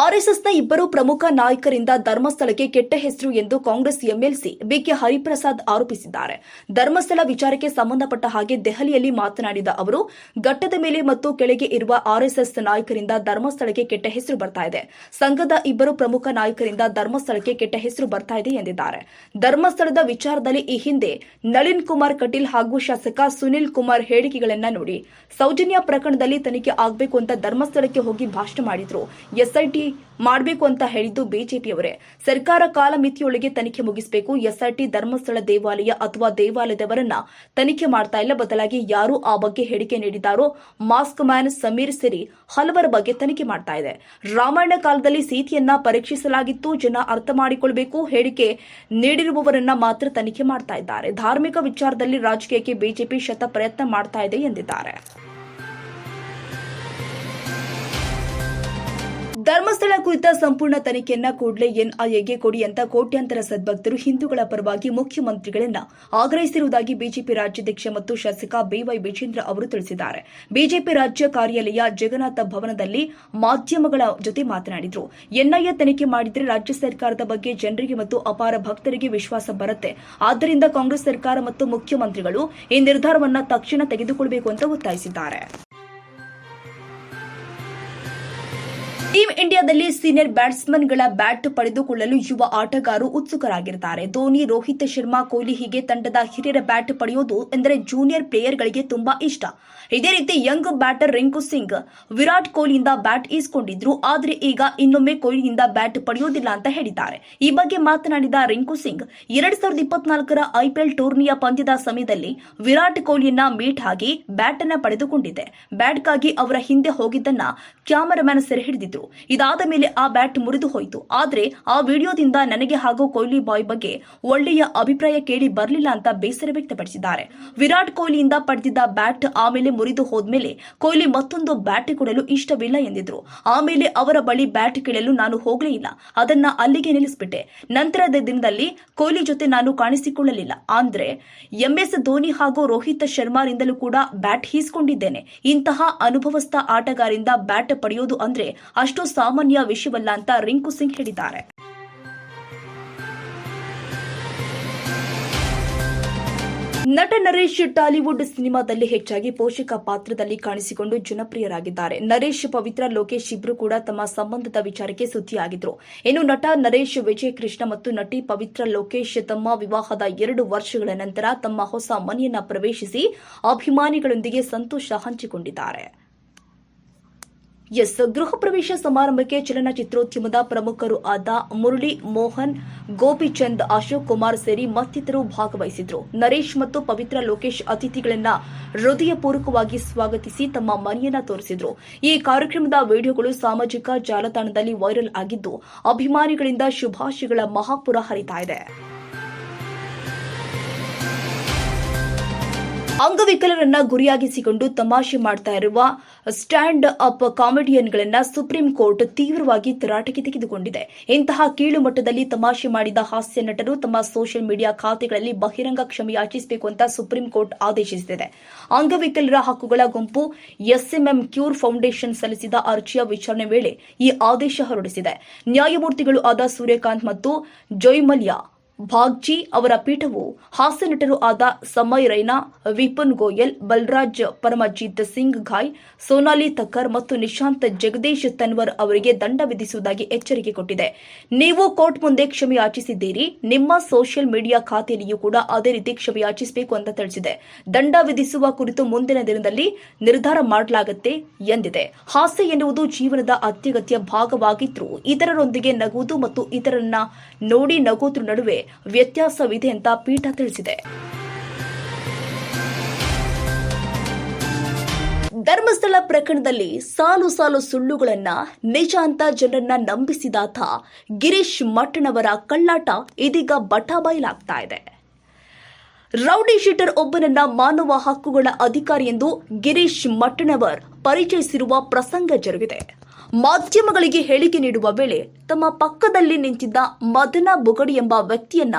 ಆರ್ಎಸ್ಎಸ್ನ ಇಬ್ಬರು ಪ್ರಮುಖ ನಾಯಕರಿಂದ ಧರ್ಮಸ್ಥಳಕ್ಕೆ ಕೆಟ್ಟ ಹೆಸರು ಎಂದು ಕಾಂಗ್ರೆಸ್ ಎಂಎಲ್ಸಿ ಬಿಕೆ ಹರಿಪ್ರಸಾದ್ ಆರೋಪಿಸಿದ್ದಾರೆ. ಧರ್ಮಸ್ಥಳ ವಿಚಾರಕ್ಕೆ ಸಂಬಂಧಪಟ್ಟ ಹಾಗೆ ದೆಹಲಿಯಲ್ಲಿ ಮಾತನಾಡಿದ ಅವರು, ಘಟ್ಟದ ಮೇಲೆ ಮತ್ತು ಕೆಳಗೆ ಇರುವ ಆರ್ಎಸ್ಎಸ್ ನಾಯಕರಿಂದ ಧರ್ಮಸ್ಥಳಕ್ಕೆ ಕೆಟ್ಟ ಹೆಸರು ಬರ್ತಾ ಇದೆ. ಸಂಘದ ಇಬ್ಬರು ಪ್ರಮುಖ ನಾಯಕರಿಂದ ಧರ್ಮಸ್ಥಳಕ್ಕೆ ಕೆಟ್ಟ ಹೆಸರು ಬರ್ತಾ ಇದೆ ಎಂದಿದ್ದಾರೆ. ಧರ್ಮಸ್ಥಳದ ವಿಚಾರದಲ್ಲಿ ಈ ಹಿಂದೆ ನಳಿನ್ ಕುಮಾರ್ ಕಟೀಲ್ ಹಾಗೂ ಶಾಸಕ ಸುನಿಲ್ ಕುಮಾರ್ ಹೇಳಿಕೆಗಳನ್ನ ನೋಡಿ ಸೌಜನ್ಯ ಪ್ರಕರಣದಲ್ಲಿ ತನಿಖೆ ಆಗಬೇಕು ಅಂತ ಧರ್ಮಸ್ಥಳಕ್ಕೆ ಹೋಗಿ ಭಾಷಣ ಮಾಡಿದ್ರು. ಎಸ್ಐಟಿ ಮಾಡಬೇಕು ಅಂತ ಹೇಳಿದ್ದು ಬಿಜೆಪಿಯವರೇ. ಸರ್ಕಾರ ಕಾಲಮಿತಿಯೊಳಗೆ ತನಿಖೆ ಮುಗಿಸಬೇಕು. ಎಸ್ಆರ್ಟಿ ಧರ್ಮಸ್ಥಳ ದೇವಾಲಯ ಅಥವಾ ದೇವಾಲಯದವರನ್ನ ತನಿಖೆ ಮಾಡ್ತಾ ಇಲ್ಲ. ಬದಲಾಗಿ ಯಾರು ಆ ಬಗ್ಗೆ ಹೇಳಿಕೆ ನೀಡಿದ್ದಾರೋ, ಮಾಸ್ಕ್ ಮ್ಯಾನ್ ಸಮೀರ್ ಸಿರಿ ಹಲವರ ಬಗ್ಗೆ ತನಿಖೆ ಮಾಡ್ತಾ ಇದೆ. ರಾಮಾಯಣ ಕಾಲದಲ್ಲಿ ಸೀತೆಯನ್ನ ಪರೀಕ್ಷಿಸಲಾಗಿತ್ತು. ಜನ ಅರ್ಥ ಮಾಡಿಕೊಳ್ಬೇಕು. ಹೇಳಿಕೆ ನೀಡಿರುವವರನ್ನ ಮಾತ್ರ ತನಿಖೆ ಮಾಡ್ತಾ ಇದ್ದಾರೆ. ಧಾರ್ಮಿಕ ವಿಚಾರದಲ್ಲಿ ರಾಜಕೀಯಕ್ಕೆ ಬಿಜೆಪಿ ಶತ ಪ್ರಯತ್ನ ಮಾಡ್ತಾ ಇದೆ ಎಂದಿದ್ದಾರೆ. ಧರ್ಮಸ್ಥಳ ಕುರಿತ ಸಂಪೂರ್ಣ ತನಿಖೆಯನ್ನ ಕೂಡಲೇ ಎನ್ಐಎಗೆ ಕೊಡಿ ಅಂತ ಕೋಟ್ಯಾಂತರ ಸದ್ಭಕ್ತರು ಹಿಂದೂಗಳ ಪರವಾಗಿ ಮುಖ್ಯಮಂತ್ರಿಗಳನ್ನ ಆಗ್ರಹಿಸಿರುವುದಾಗಿ ಬಿಜೆಪಿ ರಾಜ್ಯಾಧ್ಯಕ್ಷ ಮತ್ತು ಶಾಸಕ ಬಿವೈ ವಿಜೇಂದ್ರ ಅವರು ತಿಳಿಸಿದ್ದಾರೆ. ಬಿಜೆಪಿ ರಾಜ್ಯ ಕಾರ್ಯಾಲಯ ಜಗನ್ನಾಥ ಭವನದಲ್ಲಿ ಮಾಧ್ಯಮಗಳ ಜೊತೆ ಮಾತನಾಡಿದರು. ಎನ್ಐಎ ತನಿಖೆ ಮಾಡಿದರೆ ರಾಜ್ಯ ಸರ್ಕಾರದ ಬಗ್ಗೆ ಜನರಿಗೆ ಮತ್ತು ಅಪಾರ ಭಕ್ತರಿಗೆ ವಿಶ್ವಾಸ ಬರುತ್ತೆ. ಆದ್ದರಿಂದ ಕಾಂಗ್ರೆಸ್ ಸರ್ಕಾರ ಮತ್ತು ಮುಖ್ಯಮಂತ್ರಿಗಳು ಈ ನಿರ್ಧಾರವನ್ನ ತಕ್ಷಣ ತೆಗೆದುಕೊಳ್ಳಬೇಕು ಅಂತ ಒತ್ತಾಯಿಸಿದ್ದಾರೆ. ಟೀಂ ಇಂಡಿಯಾದಲ್ಲಿ ಸೀನಿಯರ್ ಬ್ಯಾಟ್ಸ್ಮನ್ಗಳ ಬ್ಯಾಟ್ ಪಡೆದುಕೊಳ್ಳಲು ಯುವ ಆಟಗಾರರು ಉತ್ಸುಕರಾಗಿರುತ್ತಾರೆ ಧೋನಿ, ರೋಹಿತ್ ಶರ್ಮಾ, ಕೊಹ್ಲಿ ಹೀಗೆ ತಂಡದ ಹಿರಿಯರ ಬ್ಯಾಟ್ ಪಡೆಯೋದು ಎಂದರೆ ಜೂನಿಯರ್ ಪ್ಲೇಯರ್ಗಳಿಗೆ ತುಂಬಾ ಇಷ್ಟ. ಇದೇ ರೀತಿ ಯಂಗ್ ಬ್ಯಾಟರ್ ರಿಂಕು ಸಿಂಗ್, ವಿರಾಟ್ ಕೊಹ್ಲಿಯಿಂದ ಬ್ಯಾಟ್ ಈಸ್ಕೊಂಡಿದ್ರು. ಆದರೆ ಈಗ ಇನ್ನೊಮ್ಮೆ ಕೊಹ್ಲಿಯಿಂದ ಬ್ಯಾಟ್ ಪಡೆಯೋದಿಲ್ಲ ಅಂತ ಹೇಳಿದ್ದಾರೆ. ಈ ಬಗ್ಗೆ ಮಾತನಾಡಿದ ರಿಂಕು ಸಿಂಗ್, ಎರಡ್ ಸಾವಿರದ ಇಪ್ಪತ್ನಾಲ್ಕರ ಐಪಿಎಲ್ ಟೂರ್ನಿಯ ಪಂದ್ಯದ ಸಮಯದಲ್ಲಿ ವಿರಾಟ್ ಕೊಹ್ಲಿಯನ್ನ ಮೀಟ್ ಆಗಿ ಬ್ಯಾಟ್ ಅನ್ನ ಪಡೆದುಕೊಂಡಿದೆ ಬ್ಯಾಟ್ಗಾಗಿ ಅವರ ಹಿಂದೆ ಹೋಗಿದ್ದನ್ನ ಕ್ಯಾಮರಾಮ್ಯಾನ್ ಸೆರೆ ಹಿಡಿದಿದ್ರು. ಇದಾದ ಮೇಲೆ ಆ ಬ್ಯಾಟ್ ಮುರಿದು ಹೋಯಿತು. ಆದ್ರೆ ಆ ವಿಡಿಯೋದಿಂದ ನನಗೆ ಹಾಗೂ ಕೊಹ್ಲಿ ಬಾಯ್ ಬಗ್ಗೆ ಒಳ್ಳೆಯ ಅಭಿಪ್ರಾಯ ಕೇಳಿ ಬರಲಿಲ್ಲ ಅಂತ ಬೇಸರ ವ್ಯಕ್ತಪಡಿಸಿದ್ದಾರೆ. ವಿರಾಟ್ ಕೊಹ್ಲಿಯಿಂದ ಪಡೆದಿದ್ದ ಬ್ಯಾಟ್ ಆಮೇಲೆ ಮುರಿದು ಹೋದ್ಮೇಲೆ ಕೊಹ್ಲಿ ಮತ್ತೊಂದು ಬ್ಯಾಟ್ ಕೊಡಲು ಇಷ್ಟವಿಲ್ಲ ಎಂದಿದ್ರು. ಆಮೇಲೆ ಅವರ ಬಳಿ ಬ್ಯಾಟ್ ಕೇಳಲು ನಾನು ಹೋಗಲೇ ಇಲ್ಲ. ಅದನ್ನ ಅಲ್ಲಿಗೆ ನಿಲ್ಲಿಸ್ಬಿಟ್ಟೆ. ನಂತರದ ದಿನದಲ್ಲಿ ಕೊಹ್ಲಿ ಜೊತೆ ನಾನು ಕಾಣಿಸಿಕೊಳ್ಳಲಿಲ್ಲ. ಅಂದ್ರೆ ಎಂಎಸ್ ಧೋನಿ ಹಾಗೂ ರೋಹಿತ್ ಶರ್ಮಾರಿಂದಲೂ ಕೂಡ ಬ್ಯಾಟ್ ಹೀಸ್ಕೊಂಡಿದ್ದೇನೆ. ಇಂತಹ ಅನುಭವಸ್ಥ ಆಟಗಾರಿಂದ ಬ್ಯಾಟ್ ಪಡೆಯೋದು ಅಂದ್ರೆ ಸಾಮಾನ್ಯ ವಿಷಯವಲ್ಲ ಅಂತ ರಿಂಕು ಸಿಂಗ್ ಹೇಳಿದ್ದಾರೆ. ನಟ ನರೇಶ್ ಟಾಲಿವುಡ್ ಸಿನಿಮಾದಲ್ಲಿ ಹೆಚ್ಚಾಗಿ ಪೋಷಕ ಪಾತ್ರದಲ್ಲಿ ಕಾಣಿಸಿಕೊಂಡು ಜನಪ್ರಿಯರಾಗಿದ್ದಾರೆ. ನರೇಶ್, ಪವಿತ್ರ, ಲೋಕೇಶ್ ಇಬ್ರು ಕೂಡ ತಮ್ಮ ಸಂಬಂಧದ ವಿಚಾರಕ್ಕೆ ಸುದ್ದಿಯಾಗಿದ್ರು. ಇನ್ನು ನಟ ನರೇಶ್ ವಿಜಯ್ ಕೃಷ್ಣ ಮತ್ತು ನಟಿ ಪವಿತ್ರ, ಲೋಕೇಶ್ ತಮ್ಮ ವಿವಾಹದ ಎರಡು ವರ್ಷಗಳ ನಂತರ ತಮ್ಮ ಹೊಸ ಮನೆಯನ್ನ ಪ್ರವೇಶಿಸಿ ಅಭಿಮಾನಿಗಳೊಂದಿಗೆ ಸಂತೋಷ ಹಂಚಿಕೊಂಡಿದ್ದಾರೆ. ಎಸ್ ಗೃಹ ಪ್ರವೇಶ ಸಮಾರಂಭಕ್ಕೆ ಚಲನಚಿತ್ರೋದ್ಯಮದ ಪ್ರಮುಖರು ಆದ ಮುರಳಿ, ಮೋಹನ್, ಗೋಪಿಚಂದ್, ಅಶೋಕ್ ಕುಮಾರ್ ಸೇರಿ ಮತ್ತಿತರರು ಭಾಗವಹಿಸಿದ್ರು. ನರೇಶ್ ಮತ್ತು ಪವಿತ್ರ ಲೋಕೇಶ್ ಅತಿಥಿಗಳನ್ನ ಹೃದಯಪೂರ್ವಕವಾಗಿ ಸ್ವಾಗತಿಸಿ ತಮ್ಮ ಮನೆಯನ್ನ ತೋರಿಸಿದ್ರು. ಈ ಕಾರ್ಯಕ್ರಮದ ವಿಡಿಯೋಗಳು ಸಾಮಾಜಿಕ ಜಾಲತಾಣದಲ್ಲಿ ವೈರಲ್ ಆಗಿದ್ದು, ಅಭಿಮಾನಿಗಳಿಂದ ಶುಭಾಶಯಗಳ ಮಹಾಪುರ ಹರಿತಾ ಇದೆ. ಅಂಗವಿಕಲರನ್ನ ಗುರಿಯಾಗಿಸಿಕೊಂಡು ತಮಾಷೆ ಮಾಡ್ತಾ ಇರುವ ಸ್ಟ್ಯಾಂಡ್ ಅಪ್ ಕಾಮಿಡಿಯನ್ಗಳನ್ನ ಸುಪ್ರೀಂ ಕೋರ್ಟ್ ತೀವ್ರವಾಗಿ ತರಾಟೆಗೆ ತೆಗೆದುಕೊಂಡಿದೆ. ಇಂತಹ ಕೀಳು ಮಟ್ಟದಲ್ಲಿ ತಮಾಷೆ ಮಾಡಿದ ಹಾಸ್ಯ ನಟರು ತಮ್ಮ ಸೋಷಿಯಲ್ ಮೀಡಿಯಾ ಖಾತೆಗಳಲ್ಲಿ ಬಹಿರಂಗ ಕ್ಷಮೆ ಯಾಚಿಸಬೇಕು ಅಂತ ಸುಪ್ರೀಂ ಕೋರ್ಟ್ ಆದೇಶಿಸಿದೆ. ಅಂಗವಿಕಲರ ಹಕ್ಕುಗಳ ಗುಂಪು ಎಸ್ಎಂಎಂ ಕ್ಯೂರ್ ಫೌಂಡೇಶನ್ ಸಲ್ಲಿಸಿದ ಅರ್ಜಿಯ ವಿಚಾರಣೆ ವೇಳೆ ಈ ಆದೇಶ ಹೊರಡಿಸಿದೆ. ನ್ಯಾಯಮೂರ್ತಿಗಳು ಆದ ಸೂರ್ಯಕಾಂತ್ ಮತ್ತು ಜೊಯ್ಮಲ್ಯ ಭಾಗ್ಜಿ ಅವರ ಪೀಠವು ಹಾಸ್ಯ ನಟರು ಆದ ಸಮಯ್ ರೈನಾ ವಿಪುನ್ ಗೋಯಲ್, ಬಲರಾಜ್ ಪರಮಜಿತ್ ಸಿಂಗ್ ಘಾಯ್, ಸೋನಾಲಿ ತಕ್ಕರ್ ಮತ್ತು ನಿಶಾಂತ್ ಜಗದೀಶ್ ತನ್ವರ್ ಅವರಿಗೆ ದಂಡ ವಿಧಿಸುವುದಾಗಿ ಎಚ್ಚರಿಕೆ ಕೊಟ್ಟಿದೆ. ನೀವು ಕೋರ್ಟ್ ಮುಂದೆ ಕ್ಷಮೆ ಯಾಚಿಸಿದ್ದೀರಿ. ನಿಮ್ಮ ಸೋಷಿಯಲ್ ಮೀಡಿಯಾ ಖಾತೆಯಲ್ಲಿಯೂ ಕೂಡ ಅದೇ ರೀತಿ ಕ್ಷಮೆ ಯಾಚಿಸಬೇಕು ಅಂತ ತಿಳಿಸಿದೆ. ದಂಡ ವಿಧಿಸುವ ಕುರಿತು ಮುಂದಿನ ದಿನದಲ್ಲಿ ನಿರ್ಧಾರ ಮಾಡಲಾಗುತ್ತೆ ಎಂದಿದೆ. ಹಾಸ್ಯ ಎನ್ನುವುದು ಜೀವನದ ಅತ್ಯಗತ್ಯ ಭಾಗವಾಗಿದ್ದರೂ ಇತರರೊಂದಿಗೆ ನಗುವುದು ಮತ್ತು ಇತರರನ್ನ ನೋಡಿ ನಗೋದ್ರ ನಡುವೆ ವ್ಯತ್ಯಾಸವಿದೆ ಅಂತ ಪೀಠ ತಿಳಿಸಿದೆ. ಧರ್ಮಸ್ಥಳ ಪ್ರಕರಣದಲ್ಲಿ ಸಾಲು ಸಾಲು ಸುಳ್ಳುಗಳನ್ನ ನಿಜ ಅಂತ ಜನರನ್ನ ನಂಬಿಸಿದಾತ ಗಿರೀಶ್ ಮಠಣವರ ಕಳ್ಳಾಟ ಇದೀಗ ಬಟಾಬಯಲಾಗ್ತಾ ಇದೆ. ರೌಡಿ ಶೀಟರ್ ಒಬ್ಬನನ್ನ ಮಾನವ ಹಕ್ಕುಗಳ ಅಧಿಕಾರಿ ಎಂದು ಗಿರೀಶ್ ಮಟ್ಟಣವರ್ ಪರಿಚಯಿಸಿರುವ ಪ್ರಸಂಗ ಜರುಗಿದೆ. ಮಾಧ್ಯಮಗಳಿಗೆ ಹೇಳಿಕೆ ನೀಡುವ ವೇಳೆ ತಮ್ಮ ಪಕ್ಕದಲ್ಲಿ ನಿಂತಿದ್ದ ಮದನ ಬುಗಡಿ ಎಂಬ ವ್ಯಕ್ತಿಯನ್ನ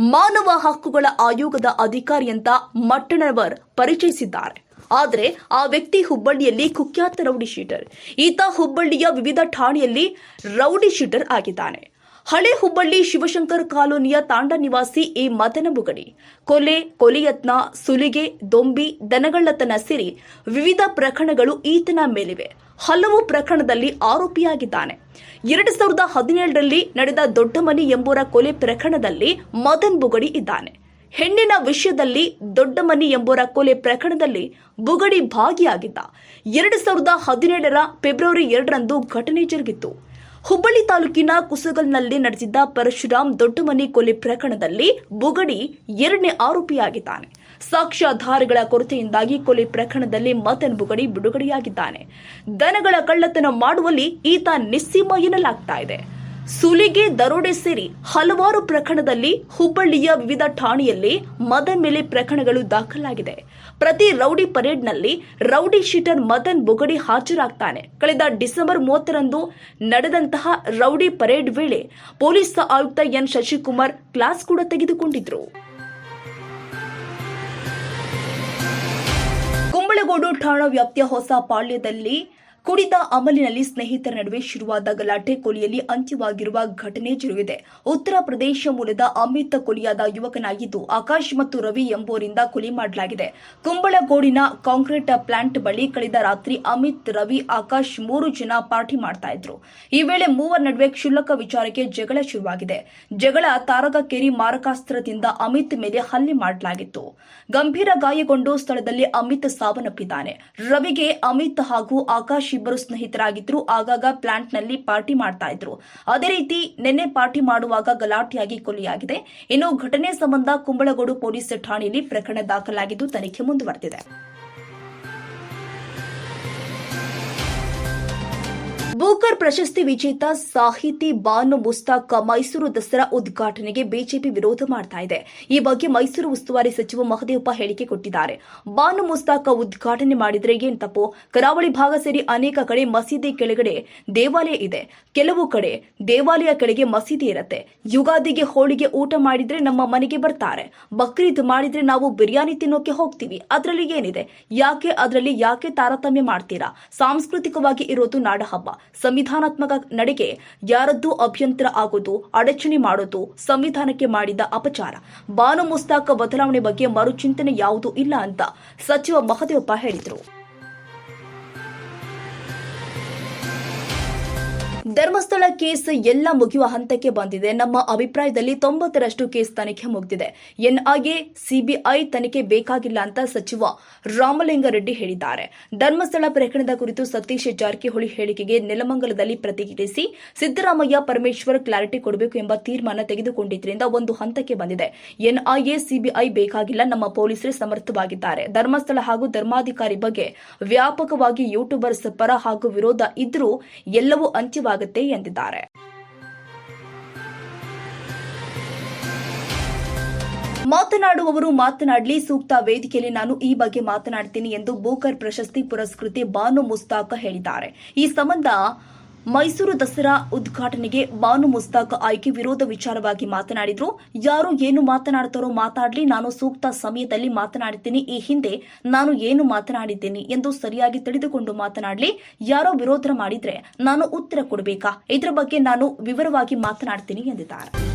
ಮಾನವ ಹಕ್ಕುಗಳ ಆಯೋಗದ ಅಧಿಕಾರಿ ಅಂತ ಮಟ್ಟಣವರ್ ಪರಿಚಯಿಸಿದ್ದಾರೆ. ಆದರೆ ಆ ವ್ಯಕ್ತಿ ಹುಬ್ಬಳ್ಳಿಯಲ್ಲಿ ಕುಖ್ಯಾತ ರೌಡಿ ಶೀಟರ್. ಈತ ಹುಬ್ಬಳ್ಳಿಯ ವಿವಿಧ ಠಾಣೆಯಲ್ಲಿ ರೌಡಿ ಶೀಟರ್ ಆಗಿದ್ದಾನೆ. ಹಳೆ ಹುಬ್ಬಳ್ಳಿ ಶಿವಶಂಕರ್ ಕಾಲೋನಿಯ ತಾಂಡ ನಿವಾಸಿ ಈ ಮದನ ಬುಗಡಿ. ಕೊಲೆ, ಕೊಲೆಯತ್ನ, ಸುಲಿಗೆ, ದೊಂಬಿ, ದನಗಳ್ಳತನ ಸೇರಿ ವಿವಿಧ ಪ್ರಕರಣಗಳು ಈತನ ಮೇಲಿವೆ. ಹಲವು ಪ್ರಕರಣದಲ್ಲಿ ಆರೋಪಿಯಾಗಿದ್ದಾನೆ. ಎರಡು ಸಾವಿರದ ಹದಿನೇಳರಲ್ಲಿ ನಡೆದ ದೊಡ್ಡಮನಿ ಎಂಬುವರ ಕೊಲೆ ಪ್ರಕರಣದಲ್ಲಿ ಮದನ್ ಬುಗಡಿ ಇದ್ದಾನೆ. ಹೆಣ್ಣಿನ ವಿಷಯದಲ್ಲಿ ದೊಡ್ಡಮನಿ ಎಂಬುವರ ಕೊಲೆ ಪ್ರಕರಣದಲ್ಲಿ ಬುಗಡಿ ಭಾಗಿಯಾಗಿದ್ದ. ಎರಡು ಸಾವಿರದ ಹದಿನೇಳರ ಫೆಬ್ರವರಿ ಎರಡರಂದು ಘಟನೆ ಜರುಗಿತ್ತು. ಹುಬ್ಬಳ್ಳಿ ತಾಲೂಕಿನ ಕುಸಗಲ್ನಲ್ಲಿ ನಡೆಸಿದ್ದ ಪರಶುರಾಮ್ ದೊಡ್ಡಮನಿ ಕೊಲೆ ಪ್ರಕರಣದಲ್ಲಿ ಬುಗಡಿ ಎರಡನೇ ಆರೋಪಿಯಾಗಿದ್ದಾನೆ. ಸಾಕ್ಷ್ಯಾಧಾರಗಳ ಕೊರತೆಯಿಂದಾಗಿ ಕೊಲೆ ಪ್ರಕರಣದಲ್ಲಿ ಮತನ್ ಬುಗಡಿ ಬಿಡುಗಡೆಯಾಗಿದ್ದಾನೆ. ದನಗಳ ಕಳ್ಳತನ ಮಾಡುವಲ್ಲಿ ಈತ ನಿಸ್ಸೀಮ ಎನ್ನಲಾಗ್ತಾ ಇದೆ. ಸುಲಿಗೆ, ದರೋಡೆ ಸೇರಿ ಹಲವಾರು ಪ್ರಕರಣದಲ್ಲಿ ಹುಬ್ಬಳ್ಳಿಯ ವಿವಿಧ ಠಾಣೆಯಲ್ಲಿ ಮದನ್ ಮೇಲೆ ಪ್ರಕರಣಗಳು ದಾಖಲಾಗಿದೆ. ಪ್ರತಿ ರೌಡಿ ಪರೇಡ್ನಲ್ಲಿ ರೌಡಿ ಶೀಟರ್ ಮದನ್ ಬುಗಡಿ ಹಾಜರಾಗ್ತಾನೆ. ಕಳೆದ ಡಿಸೆಂಬರ್ ಮೂವತ್ತರಂದು ನಡೆದಂತಹ ರೌಡಿ ಪರೇಡ್ ವೇಳೆ ಪೊಲೀಸ್ ಆಯುಕ್ತ ಎನ್. ಶಶಿಕುಮಾರ್ ಕ್ಲಾಸ್ ಕೂಡ ತೆಗೆದುಕೊಂಡಿದ್ರು. ಕುಂಬಳಗೋಡು ಠಾಣಾ ವ್ಯಾಪ್ತಿಯ ಹೊಸ ಪಾಳ್ಯದಲ್ಲಿ ಕುಡಿದ ಅಮಲಿನಲ್ಲಿ ಸ್ನೇಹಿತರ ನಡುವೆ ಶುರುವಾದ ಗಲಾಟೆ ಕೊಲೆಯಲ್ಲಿ ಅಂತ್ಯವಾಗಿರುವ ಘಟನೆ ಜರುಗಿದೆ. ಉತ್ತರ ಪ್ರದೇಶ ಮೂಲದ ಅಮಿತ್ ಕೊಲಿಯಾದ ಯುವಕನಾಗಿದ್ದು, ಆಕಾಶ್ ಮತ್ತು ರವಿ ಎಂಬುವರಿಂದ ಕೊಲೆ ಮಾಡಲಾಗಿದೆ. ಕುಂಬಳಗೋಡಿನ ಕಾಂಕ್ರೀಟ್ ಪ್ಲಾಂಟ್ ಬಳಿ ಕಳೆದ ರಾತ್ರಿ ಅಮಿತ್, ರವಿ, ಆಕಾಶ್ ಮೂರು ಜನ ಪಾರ್ಟಿ ಮಾಡ್ತಾ ಇದ್ರು. ಈ ವೇಳೆ ಮೂವರ ನಡುವೆ ಕ್ಷುಲ್ಲಕ ವಿಚಾರಕ್ಕೆ ಜಗಳ ಶುರುವಾಗಿದೆ. ಜಗಳ ತಾರಕಕ್ಕೇರಿ ಮಾರಕಾಸ್ತ್ರದಿಂದ ಅಮಿತ್ ಮೇಲೆ ಹಲ್ಲೆ ಮಾಡಲಾಗಿತ್ತು. ಗಂಭೀರ ಗಾಯಗೊಂಡು ಸ್ಥಳದಲ್ಲಿ ಅಮಿತ್ ಸಾವನ್ನಪ್ಪಿದ್ದಾನೆ. ರವಿಗೆ ಅಮಿತ್ ಹಾಗೂ ಆಕಾಶ್ ಇಬ್ಬರು ಸ್ನೇಹಿತರಾಗಿದ್ರು. ಆಗಾಗ ಪ್ಲಾಂಟ್ನಲ್ಲಿ ಪಾರ್ಟಿ ಮಾಡ್ತಾ ಇದ್ರು. ಅದೇ ರೀತಿ ನಿನ್ನೆ ಪಾರ್ಟಿ ಮಾಡುವಾಗ ಗಲಾಟೆಯಾಗಿ ಕೊಲೆಯಾಗಿದೆ. ಇನ್ನು ಘಟನೆ ಸಂಬಂಧ ಕುಂಬಳಗೋಡು ಪೊಲೀಸ್ ಠಾಣೆಯಲ್ಲಿ ಪ್ರಕರಣ ದಾಖಲಾಗಿದ್ದು ತನಿಖೆ ಮುಂದುವರೆದಿದೆ. ಬೂಕರ್ ಪ್ರಶಸ್ತಿ ವಿಜೇತ ಸಾಹಿತಿ ಬಾನು ಮುಸ್ತಾಕ್ ಮೈಸೂರು ದಸರಾ ಉದ್ಘಾಟನೆಗೆ ಬಿಜೆಪಿ ವಿರೋಧ ಮಾಡ್ತಾ ಇದೆ. ಈ ಬಗ್ಗೆ ಮೈಸೂರು ಉಸ್ತುವಾರಿ ಸಚಿವ ಮಹದೇವಪ್ಪ ಹೇಳಿಕೆ ಕೊಟ್ಟಿದ್ದಾರೆ. ಬಾನು ಮುಸ್ತಾಕ ಉದ್ಘಾಟನೆ ಮಾಡಿದ್ರೆ ಏನ್ ತಪ್ಪು? ಕರಾವಳಿ ಭಾಗ ಸೇರಿ ಅನೇಕ ಕಡೆ ಮಸೀದಿ ಕೆಳಗಡೆ ದೇವಾಲಯ ಇದೆ. ಕೆಲವು ಕಡೆ ದೇವಾಲಯ ಕೆಳಗೆ ಮಸೀದಿ ಇರುತ್ತೆ. ಯುಗಾದಿಗೆ ಹೋಳಿಗೆ ಊಟ ಮಾಡಿದ್ರೆ ನಮ್ಮ ಮನೆಗೆ ಬರ್ತಾರೆ. ಬಕ್ರೀದ್ ಮಾಡಿದ್ರೆ ನಾವು ಬಿರಿಯಾನಿ ತಿನ್ನೋಕೆ ಹೋಗ್ತೀವಿ. ಅದರಲ್ಲಿ ಏನಿದೆ? ಯಾಕೆ, ಅದರಲ್ಲಿ ಯಾಕೆ ತಾರತಮ್ಯ ಮಾಡ್ತೀರಾ? ಸಾಂಸ್ಕೃತಿಕವಾಗಿ ಇರೋದು ನಾಡಹಬ್ಬ. ಸಂವಿಧಾನಾತ್ಮಕ ನಡೆಗೆ ಯಾರದ್ದೂ ಅಭ್ಯಂತರ ಆಗೋದು, ಅಡಚಣೆ ಮಾಡೋದು, ಸಂವಿಧಾನಕ್ಕೆ ಮಾಡಿದ ಅಪಚಾರ. ಬಾನು ಮುಸ್ತಾಕ ಬದಲಾವಣೆ ಬಗ್ಗೆ ಮರುಚಿಂತನೆ ಯಾವುದೂ ಇಲ್ಲ ಅಂತ ಸಚಿವ ಮಹದೇವಪ್ಪ ಹೇಳಿದರು. ಧರ್ಮಸ್ಥಳ ಕೇಸ್ ಎಲ್ಲ ಮುಗಿಯುವ ಹಂತಕ್ಕೆ ಬಂದಿದೆ. ನಮ್ಮ ಅಭಿಪ್ರಾಯದಲ್ಲಿ ತೊಂಬತ್ತರಷ್ಟು ಕೇಸ್ ತನಿಖೆ ಮುಗಿದಿದೆ. ಎನ್ಐಎ ಸಿಬಿಐ ತನಿಖೆ ಬೇಕಾಗಿಲ್ಲ ಅಂತ ಸಚಿವ ರಾಮಲಿಂಗಾರೆಡ್ಡಿ ಹೇಳಿದ್ದಾರೆ. ಧರ್ಮಸ್ಥಳ ಪ್ರಕರಣದ ಕುರಿತು ಸತೀಶ್ ಜಾರಕಿಹೊಳಿ ಹೇಳಿಕೆಗೆ ನೆಲಮಂಗಲದಲ್ಲಿ ಪ್ರತಿಕ್ರಿಯಿಸಿ, ಸಿದ್ದರಾಮಯ್ಯ ಪರಮೇಶ್ವರ್ ಕ್ಲಾರಿಟಿ ಕೊಡಬೇಕು ಎಂಬ ತೀರ್ಮಾನ ತೆಗೆದುಕೊಂಡಿದ್ದರಿಂದ ಒಂದು ಹಂತಕ್ಕೆ ಬಂದಿದೆ. ಎನ್ಐಎ ಸಿಬಿಐ ಬೇಕಾಗಿಲ್ಲ, ನಮ್ಮ ಪೊಲೀಸರೇ ಸಮರ್ಥವಾಗಿದ್ದಾರೆ. ಧರ್ಮಸ್ಥಳ ಹಾಗೂ ಧರ್ಮಾಧಿಕಾರಿ ಬಗ್ಗೆ ವ್ಯಾಪಕವಾಗಿ ಯೂಟ್ಯೂಬರ್ಸ್ ಪರ ಹಾಗೂ ವಿರೋಧ ಇದ್ರೂ ಎಲ್ಲವೂ ಅಂತ್ಯವಾಗುತ್ತೆ ಎಂದಿದ್ದಾರೆ. ಮಾತನಾಡುವವರು ಮಾತನಾಡಲಿ, ಸೂಕ್ತ ವೇದಿಕೆಯಲ್ಲಿ ನಾನು ಈ ಬಗ್ಗೆ ಮಾತನಾಡ್ತೀನಿ ಎಂದು ಬೋಕರ್ ಪ್ರಶಸ್ತಿ ಪುರಸ್ಕೃತಿ ಬಾನು ಮುಸ್ತಾಕ ಹೇಳಿದ್ದಾರೆ. ಈ ಸಂಬಂಧ ಮೈಸೂರು ದಸರಾ ಉದ್ಘಾಟನೆಗೆ ಬಾನು ಮುಸ್ತಾಕ್ ಆಯ್ಕೆ ವಿರೋಧ ವಿಚಾರವಾಗಿ ಮಾತನಾಡಿದ್ರು. ಯಾರು ಏನು ಮಾತನಾಡ್ತಾರೋ ಮಾತಾಡಲಿ, ನಾನು ಸೂಕ್ತ ಸಮಯದಲ್ಲಿ ಮಾತನಾಡಿದ್ದೀನಿ. ಈ ಹಿಂದೆ ನಾನು ಏನು ಮಾತನಾಡಿದ್ದೀನಿ ಎಂದು ಸರಿಯಾಗಿ ತಿಳಿದುಕೊಂಡು ಮಾತನಾಡಲಿ. ಯಾರೋ ವಿರೋಧ ಮಾಡಿದ್ರೆ ನಾನು ಉತ್ತರ ಕೊಡಬೇಕಾ? ಇದರ ಬಗ್ಗೆ ನಾನು ವಿವರವಾಗಿ ಮಾತನಾಡ್ತೀನಿ ಎಂದಿದ್ದಾರೆ.